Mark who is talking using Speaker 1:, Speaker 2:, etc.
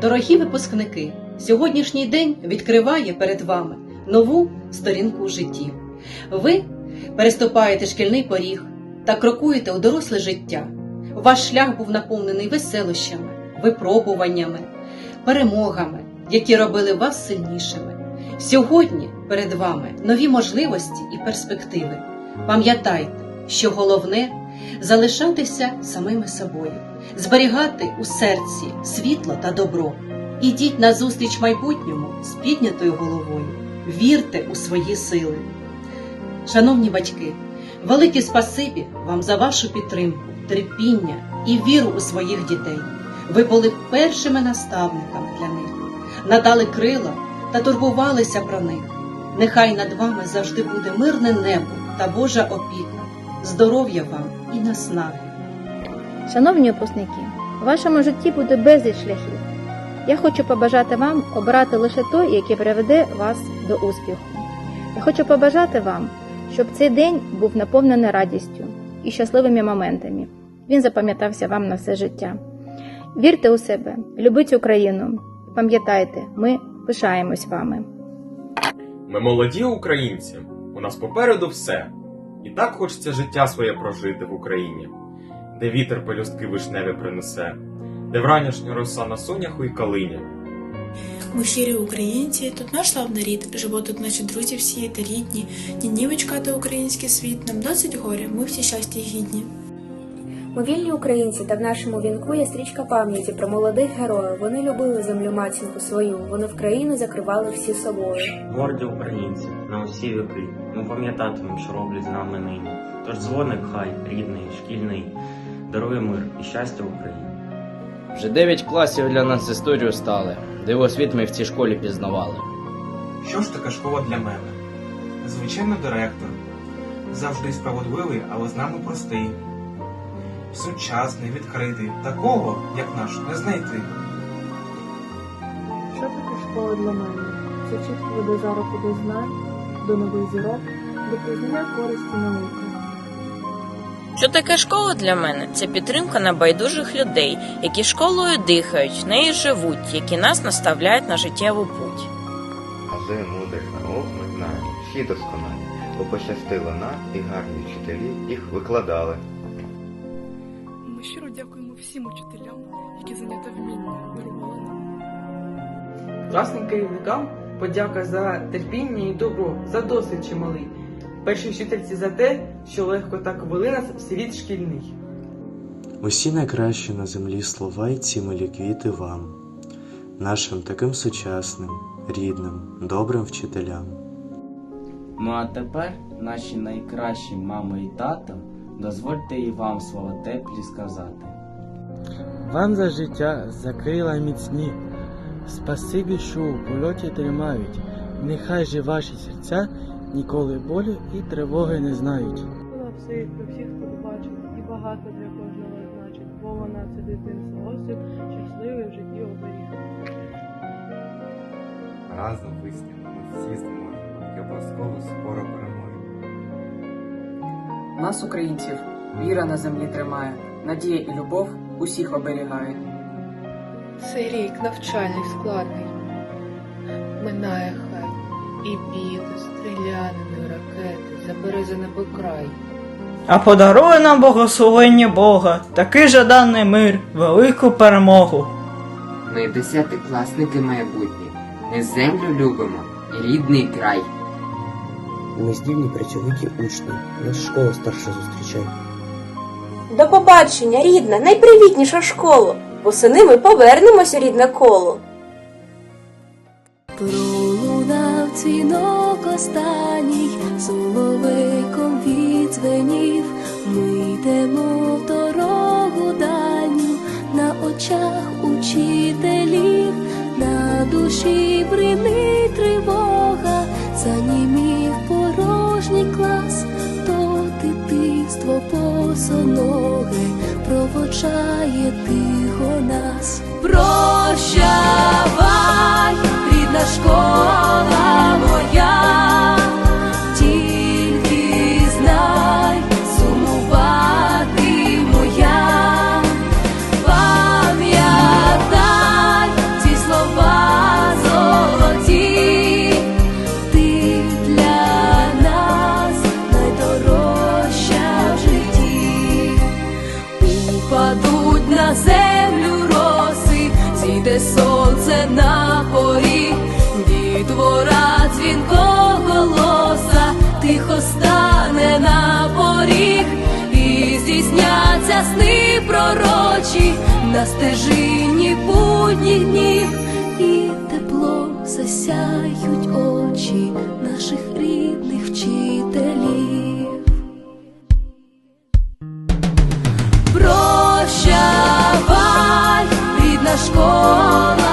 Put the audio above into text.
Speaker 1: Дорогі випускники, сьогоднішній день відкриває перед вами нову сторінку у житті. Ви переступаєте шкільний поріг та крокуєте у доросле життя. Ваш шлях був наповнений веселощами, випробуваннями, перемогами, які робили вас сильнішими. Сьогодні перед вами нові можливості і перспективи. Пам'ятайте, що головне залишатися самими собою, зберігати у серці світло та добро. Ідіть назустріч майбутньому з піднятою головою, вірте у свої сили. Шановні батьки, велике спасибі вам за вашу підтримку, терпіння і віру у своїх дітей. Ви були першими наставниками для них, надали крила та турбувалися про них. Нехай над вами завжди буде мирне небо та Божа опіка, здоров'я вам і наснаги.
Speaker 2: Шановні випускники, у вашому житті буде безліч шляхів. Я хочу побажати вам обрати лише той, який приведе вас до успіху. Я хочу побажати вам, щоб цей день був наповнений радістю і щасливими моментами. Він запам'ятався вам на все життя. Вірте у себе, любіть Україну. Пам'ятайте, ми пишаємось вами.
Speaker 3: Ми молоді українці. У нас попереду все. І так хочеться життя своє прожити в Україні, де вітер пелюстки вишневі принесе, де вранішня роса на соняху і калині.
Speaker 4: Ми щирі українці, тут наш славний рід, живо тут наші друзі всі та рідні. Ні та український світ, нам досить горя, ми всі щастя гідні.
Speaker 5: Ми вільні українці, та в нашому вінку є стрічка пам'яті про молодих героїв. Вони любили землю матінку свою, вони в країну закривали всі собою.
Speaker 6: Горді українці на усі віки. Ми пам'ятатимемо, що роблять з нами нині. Тож дзвоник хай рідний, шкільний, дарує мир і щастя Україні.
Speaker 7: Вже дев'ять класів для нас історію стали. Дивосвіт ми в цій школі пізнавали.
Speaker 8: Що ж таке школа для мене? Звичайно, директор. Завжди справедливий, але з нами простий. Сучасний, відкритий. Такого, як наш, не знайти.
Speaker 9: Що таке школа для мене? Це чітко веде за руку до знань, до нових зірок, до пізнання користі науки.
Speaker 10: Що таке школа для мене? Це підтримка небайдужих людей, які школою дихають, нею живуть, які нас наставляють на життєву путь.
Speaker 11: Ази мудрих наук ми знаємо, всі досконалі, бо пощастило нам і гарні вчителі їх викладали.
Speaker 12: Ми щиро дякуємо всім учителям, які заняття вміння дарували нам.
Speaker 13: Класним керівникам подяка за терпіння і добро, за досвід чималий. Першій вчительці за те, що легко так вели нас в світ шкільний.
Speaker 14: Усі найкращі на землі слова й ці милі квіти вам, нашим таким сучасним, рідним, добрим вчителям.
Speaker 15: Ну а тепер, наші найкращі мами і тато, дозвольте і вам слова теплі сказати.
Speaker 16: Вам за життя, за крила міцні, спасибі, що у польоті тримають, нехай же ваші серця ніколи болю і тривоги не знають.
Speaker 9: Вона все про всіх, хто бачив, і багато для кожного значить, бо вона це дитинство осіб, щасливий в житті оберіг.
Speaker 17: Разом виснямо, ми всі зможемо, і обов'язково скоро переможемо.
Speaker 18: Нас, українців, віра на землі тримає, надія і любов усіх оберігає.
Speaker 12: Цей рік навчальний складний. Минає хай і біди, стрілянини, ракети, небо край.
Speaker 19: А подарує нам благословення Бога, такий жаданий мир, велику перемогу.
Speaker 20: Ми десятикласники майбутні, ми землю любимо і рідний край.
Speaker 2: Ми здібні працьовиті учні, нас школа старша зустрічає.
Speaker 6: До побачення, рідна, найпривітніша школа. Восени ми повернемось у рідне коло.
Speaker 4: Пролунав дзвінок останній, соловейком відзвенів. Ми йдемо в дорогу дальню, на очах учителів, на душі бринить тривога, босоноге проводжає тихо нас. Прощавай, здійсняться сни пророчі на стежині будніх днів, і тепло засяють очі наших рідних вчителів. Прощавай, рідна школа